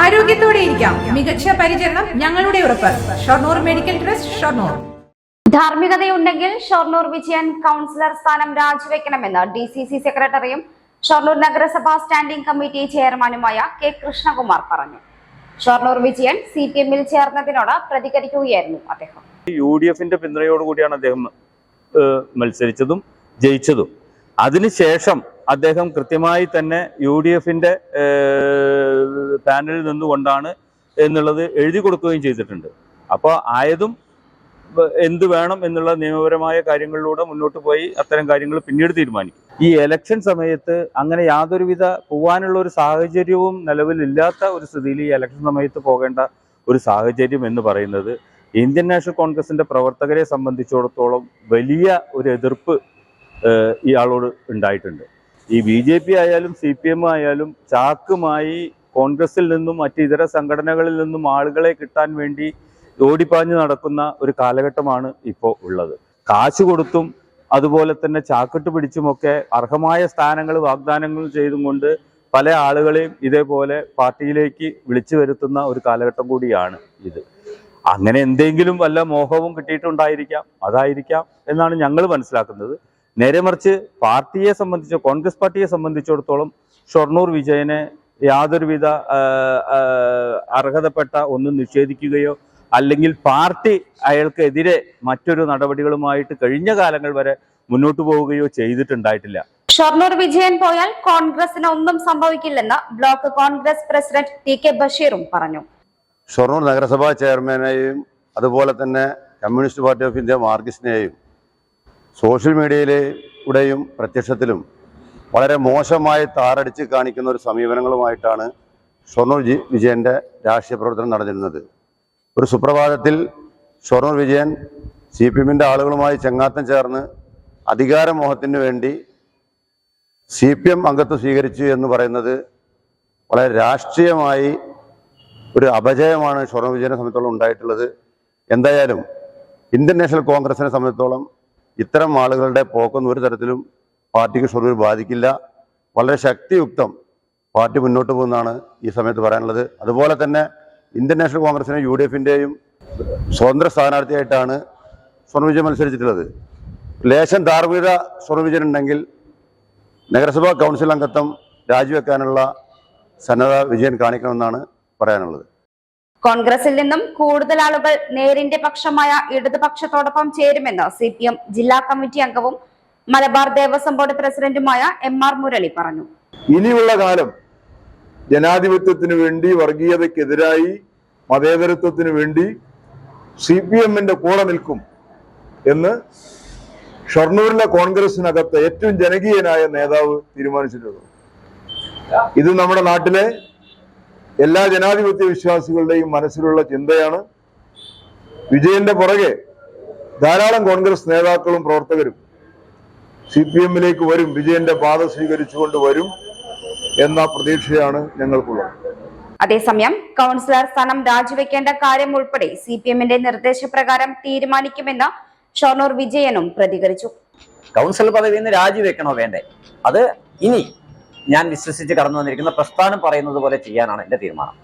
ആരോഗ്യത്തോടെ ഇരിക്കാം. മികച്ച പരിചരണം ഞങ്ങളുടെ ഉറപ്പ്. Shoranur medical trust Shoranur. ധാർമ്മികതയുണ്ടെങ്കിൽ Shoranur Vijayan councillor സ്ഥാനം രാജിവെക്കണമെന്ന് ഡി സി സി സെക്രട്ടറിയും ഷൊർണൂർ നഗരസഭാ സ്റ്റാൻഡിംഗ് കമ്മിറ്റി ചെയർമാനുമായ കെ കൃഷ്ണകുമാർ പറഞ്ഞു. ഷൊർണൂർ വിജയൻ സി പി എമ്മിൽ ചേർന്നതിനോട് പ്രതികരിക്കുകയായിരുന്നു അദ്ദേഹം. യു ഡി എഫിന്റെ പിന്തുണയോടുകൂടിയാണ് അദ്ദേഹം മത്സരിച്ചതും ജയിച്ചതും. അതിനുശേഷം അദ്ദേഹം കൃത്യമായി തന്നെ യു ഡി എഫിന്റെ പാനലിൽ നിന്നുകൊണ്ടാണ് എന്നുള്ളത് എഴുതി കൊടുക്കുകയും ചെയ്തിട്ടുണ്ട്. അപ്പോൾ ആയതും എന്ത് വേണം എന്നുള്ള നിയമപരമായ കാര്യങ്ങളിലൂടെ മുന്നോട്ട് പോയി അത്തരം കാര്യങ്ങൾ പിന്നീട് തീരുമാനിക്കും. ഈ എലക്ഷൻ സമയത്ത് അങ്ങനെ യാതൊരുവിധ പോവാനുള്ള ഒരു സാഹചര്യവും നിലവിലില്ലാത്ത ഒരു സ്ഥിതിയിൽ ഈ എലക്ഷൻ സമയത്ത് പോകേണ്ട ഒരു സാഹചര്യം എന്ന് പറയുന്നത് ഇന്ത്യൻ നാഷണൽ കോൺഗ്രസിന്റെ പ്രവർത്തകരെ സംബന്ധിച്ചിടത്തോളം വലിയ ഒരു എതിർപ്പ് ഇയാളോട് ഉണ്ടായിട്ടുണ്ട്. ഈ ബി ജെ പി ആയാലും സി പി എം ആയാലും ചാക്കുമായി കോൺഗ്രസിൽ നിന്നും മറ്റ് ഇതര സംഘടനകളിൽ നിന്നും ആളുകളെ കിട്ടാൻ വേണ്ടി ഓടിപ്പാഞ്ഞു നടക്കുന്ന ഒരു കാലഘട്ടമാണ് ഇപ്പോൾ ഉള്ളത്. കാശ് കൊടുത്തും അതുപോലെ തന്നെ ചാക്കിട്ട് പിടിച്ചുമൊക്കെ അർഹമായ സ്ഥാനങ്ങൾ വാഗ്ദാനങ്ങൾ ചെയ്തും കൊണ്ട് പല ആളുകളെയും ഇതേപോലെ പാർട്ടിയിലേക്ക് വിളിച്ചു വരുത്തുന്ന ഒരു കാലഘട്ടം കൂടിയാണ് ഇത്. അങ്ങനെ എന്തെങ്കിലും വല്ല മോഹവും കിട്ടിയിട്ടുണ്ടായിരിക്കാം അതായിരിക്കാം എന്നാണ് ഞങ്ങൾ മനസ്സിലാക്കുന്നത്. നേരെ മറിച്ച് പാർട്ടിയെ സംബന്ധിച്ച് കോൺഗ്രസ് പാർട്ടിയെ സംബന്ധിച്ചിടത്തോളം ഷൊർണൂർ വിജയനെ യാതൊരുവിധ അർഹതപ്പെട്ട ഒന്നും നിഷേധിക്കുകയോ അല്ലെങ്കിൽ പാർട്ടി അയാൾക്കെതിരെ മറ്റൊരു നടപടികളുമായിട്ട് കഴിഞ്ഞ കാലങ്ങൾ വരെ മുന്നോട്ടു പോവുകയോ ചെയ്തിട്ടുണ്ടായിട്ടില്ല. ഷൊർണൂർ വിജയൻ പോയാൽ കോൺഗ്രസിന് ഒന്നും സംഭവിക്കില്ലെന്ന് block Congress president T K ബഷീറും പറഞ്ഞു. ഷൊർണൂർ നഗരസഭാ ചെയർമാനെയും അതുപോലെ തന്നെ കമ്മ്യൂണിസ്റ്റ് പാർട്ടി ഓഫ് ഇന്ത്യ മാർക്സിനെയും സോഷ്യൽ മീഡിയയിലൂടെയും പ്രത്യക്ഷത്തിലും വളരെ മോശമായി താറടിച്ച് കാണിക്കുന്ന ഒരു സമീപനങ്ങളുമായിട്ടാണ് ഷൊർണൂർ ജി വിജയന്റെ രാഷ്ട്രീയ പ്രവർത്തനം നടന്നിരുന്നത്. ഒരു സുപ്രഭാതത്തിൽ ഷൊർണൂർ വിജയൻ സി പി എമ്മിന്റെ ആളുകളുമായി ചെങ്ങാത്തം ചേർന്ന് അധികാരമോഹത്തിന് വേണ്ടി സി പി എം അംഗത്വം സ്വീകരിച്ചു എന്ന് പറയുന്നത് വളരെ രാഷ്ട്രീയമായി ഒരു അപജയമാണ് ഷൊർണൂർ വിജയനെ സംബന്ധിച്ചോളം ഉണ്ടായിട്ടുള്ളത്. എന്തായാലും ഇന്ത്യൻ നാഷണൽ കോൺഗ്രസിനെ സംബന്ധിച്ചോളം ഇത്തരം ആളുകളുടെ പോക്കൊന്നും ഒരു തരത്തിലും പാർട്ടിക്ക് ഷൊർണൂർ ബാധിക്കില്ല. വളരെ ശക്തിയുക്തം പാർട്ടി മുന്നോട്ട് പോകുന്നതാണ് ഈ സമയത്ത് പറയാനുള്ളത്. അതുപോലെ തന്നെ ഇന്ത്യൻ നാഷണൽ കോൺഗ്രസിനെ യു ഡി എഫിന്റെയും സ്വതന്ത്ര സ്ഥാനാർത്ഥിയായിട്ടാണ് സ്വർണ മത്സരിച്ചിട്ടുള്ളത്. ലേശം ധാർമ്മികത സ്വർണവിജയൻ ഉണ്ടെങ്കിൽ നഗരസഭാ കൗൺസിൽ അംഗത്വം രാജിവെക്കാനുള്ള സന്നദ്ധ വിജയൻ കാണിക്കണമെന്നാണ് പറയാനുള്ളത്. കോൺഗ്രസിൽ നിന്നും കൂടുതൽ ആളുകൾ നേരിന്റെ പക്ഷമായ ഇടതുപക്ഷത്തോടൊപ്പം ചേരുമെന്ന് സി പി എം ജില്ലാ കമ്മിറ്റി അംഗവും മലബാർ ദേവസ്വം ബോർഡ് പ്രസിഡന്റുമായ എം ആർ മുരളി പറഞ്ഞു. ഇനിയുള്ള കാലം ജനാധിപത്യത്തിന് വേണ്ടി വർഗീയതക്കെതിരായി മതേതരത്വത്തിന് വേണ്ടി സി പി എമ്മിന്റെ കൂടെ നിൽക്കും എന്ന് ഷൊർണൂരിലെ കോൺഗ്രസിനകത്ത് ഏറ്റവും ജനകീയനായ നേതാവ് തീരുമാനിച്ചിട്ടുള്ളത്. ഇത് നമ്മുടെ നാട്ടിലെ എല്ലാ ജനാധിപത്യ വിശ്വാസികളുടെയും മനസ്സിലുള്ള ചിന്തയാണ് വിജയന്റെ പുറകെ ധാരാളം കോൺഗ്രസ് നേതാക്കളും പ്രവർത്തകരും സി പി എമ്മിലേക്ക് വരും വിജയന്റെ പാത സ്വീകരിച്ചുകൊണ്ട് വരും എന്ന പ്രതീക്ഷയാണ് ഞങ്ങൾക്കുള്ളത്. അതേസമയം കൗൺസിലർ സ്ഥാനം രാജിവെക്കേണ്ട കാര്യം ഉൾപ്പെടെ സി പി എമ്മിന്റെ നിർദ്ദേശപ്രകാരം തീരുമാനിക്കുമെന്ന് ഷൊർണൂർ വിജയനും പ്രതികരിച്ചു. കൗൺസിലർ പദവി നിന്ന് രാജിവെക്കണോ വേണ്ടേ? അത് ഇനി ഞാൻ വിശ്വസിച്ച് കടന്നു വന്നിരിക്കുന്ന പ്രസ്ഥാനം പറയുന്നത് പോലെ ചെയ്യാനാണ് എന്റെ തീരുമാനം.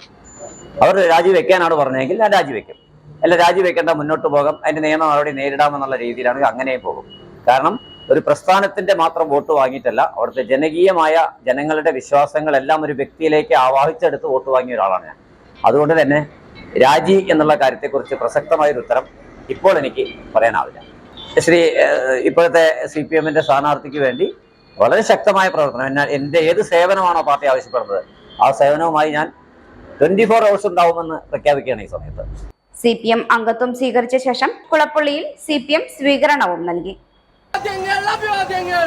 അവർ രാജിവെക്കാനാണ് പറഞ്ഞതെങ്കിൽ ഞാൻ രാജിവെക്കും. അല്ല രാജിവെക്കേണ്ട മുന്നോട്ട് പോകാം അതിന്റെ നിയമം നടപടി നേരിടാമെന്നുള്ള രീതിയിലാണെങ്കിൽ അങ്ങനെയും പോകും. കാരണം ഒരു പ്രസ്ഥാനത്തിന്റെ മാത്രം വോട്ട് വാങ്ങിയിട്ടല്ല അവിടുത്തെ ജനകീയമായ ജനങ്ങളുടെ വിശ്വാസങ്ങളെല്ലാം ഒരു വ്യക്തിയിലേക്ക് ആവാഹിച്ചെടുത്ത് വോട്ട് വാങ്ങിയ ഒരാളാണ് ഞാൻ. അതുകൊണ്ട് തന്നെ രാജി എന്നുള്ള കാര്യത്തെക്കുറിച്ച് പ്രസക്തമായ ഒരു ഉത്തരം ഇപ്പോൾ എനിക്ക് പറയാനാവില്ല. ശ്രീ ഇപ്പോഴത്തെ സി പി എമ്മിന്റെ സ്ഥാനാർത്ഥിക്ക് വേണ്ടി വളരെ ശക്തമായ പ്രവർത്തനം. എന്നാൽ എന്റെ ഏത് സേവനമാണോ പാർട്ടി ആവശ്യപ്പെടുന്നത് ആ സേവനവുമായി ഞാൻ ട്വന്റി ഫോർ അവേഴ്സ് ഉണ്ടാവുമെന്ന് പ്രഖ്യാപിക്കുകയാണ് ഈ സമയത്ത്. സി പി എം അംഗത്വം സ്വീകരിച്ച ശേഷം കുളപ്പള്ളിയിൽ സി പി എം സ്വീകരണവും നൽകി. അഭിവാദ്യങ്ങൾ